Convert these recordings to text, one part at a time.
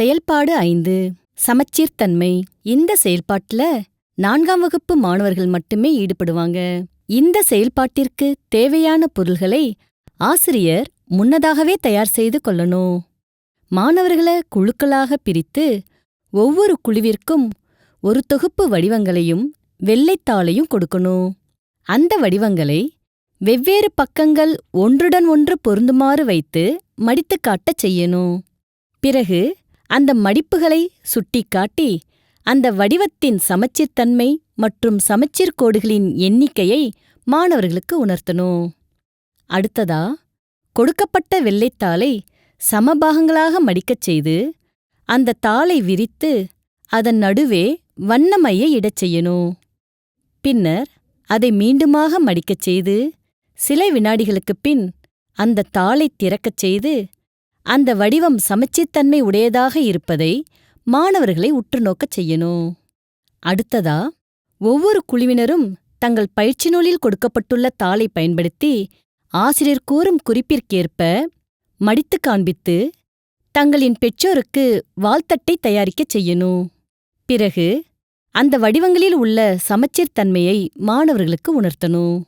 செயல்பாடு ஐந்து. சமச்சீர்தன்மை இந்த செயல்பாட்டுல நான்காம் வகுப்பு மாணவர்கள் மட்டுமே ஈடுபடுவாங்க. இந்த செயல்பாட்டிற்கு தேவையான பொருள்களை ஆசிரியர் முன்னதாகவே தயார் செய்து கொள்ளணும். மாணவர்களை குழுக்களாக பிரித்து ஒவ்வொரு குழுவிற்கும் ஒரு தொகுப்பு வடிவங்களையும் வெள்ளைத்தாளையும் கொடுக்கணும். அந்த வடிவங்களை வெவ்வேறு பக்கங்கள் ஒன்றுடன் ஒன்று பொருந்துமாறு வைத்து மடித்துக் காட்டச் செய்யணும். பிறகு அந்த மடிப்புகளை சுட்டிக்காட்டி அந்த வடிவத்தின் சமச்சீர்தன்மை மற்றும் சமச்சீர் கோடுகளின் எண்ணிக்கையை மாணவர்களுக்கு உணர்த்தணும். அடுத்ததா கொடுக்கப்பட்ட வெள்ளைத்தாளை சமபாகங்களாக மடிக்கச் செய்து அந்த தாளை விரித்து அதன் நடுவே வண்ணமைய இடச் செய்யணும். பின்னர் அதை மீண்டுமாக மடிக்கச் செய்து சில வினாடிகளுக்குப் பின் அந்த தாளைத் திறக்கச் செய்து அந்த வடிவம் சமச்சீர்த்தன்மை உடையதாக இருப்பதை மாணவர்களை உற்று நோக்கச் செய்யணும். அடுத்ததா ஒவ்வொரு குழுவினரும் தங்கள் பயிற்சி நூலில் கொடுக்கப்பட்டுள்ள தாளை பயன்படுத்தி ஆசிரியர் கூறும் குறிப்பிற்கேற்ப மடித்துக் காண்பித்து தங்களின் பெற்றோருக்கு வாழ்த்தட்டை தயாரிக்கச் செய்யணும். பிறகு அந்த வடிவங்களில் உள்ள சமச்சீர் தன்மையை மாணவர்களுக்கு உணர்த்தணும்.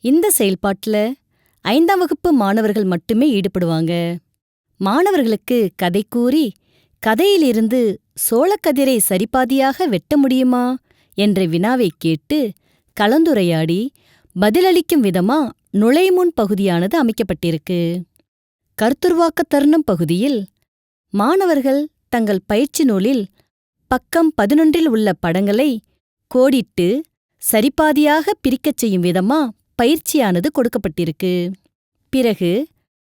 இந்த செயல்பாட்டுல ஐந்தாம் வகுப்பு மாணவர்கள் மட்டுமே ஈடுபடுவாங்க. மாணவர்களுக்கு கதை கூறி கதையிலிருந்து சோளக்கதிரை சரிபாதியாக வெட்ட முடியுமா? என்ற வினாவைக் கேட்டு கலந்துரையாடி பதிலளிக்கும் விதமா நுழைமுன் பகுதியானது அமைக்கப்பட்டிருக்கு. கருத்துருவாக்க தருணம் பகுதியில் மாணவர்கள் தங்கள் பயிற்சி நூலில் பக்கம் பதினொன்றில் உள்ள படங்களை கோடிட்டு சரிபாதியாக பிரிக்கச் செய்யும் விதமா பயிற்சியானது கொடுக்கப்பட்டிருக்கு. பிறகு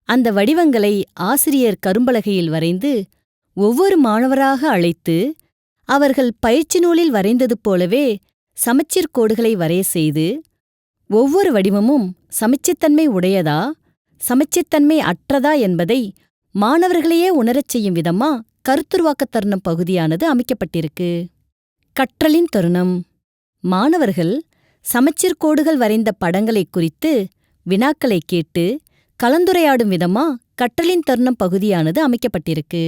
அந்த வடிவங்களை ஆசிரியர் கரும்பலகையில் வரைந்து ஒவ்வொரு மாணவராக அழைத்து அவர்கள் பயிற்சி நூலில் வரைந்தது போலவே சமச்சீர் கோடுகளை வரைய செய்து ஒவ்வொரு வடிவமும் சமச்சித்தன்மை உடையதா சமச்சித்தன்மை அற்றதா என்பதை மாணவர்களையே உணரச் செய்யும் விதமா கருத்துருவாக்கத் தருணம் பகுதியானது அமைக்கப்பட்டிருக்கு. கற்றலின் தருணம். மாணவர்கள் சமச்சீர் கோடுகள் வரைந்த படங்களைக் குறித்து வினாக்களை கேட்டு கலந்துரையாடும் விதமா கற்றலின் தருணம் பகுதியானது அமைக்கப்பட்டிருக்கு.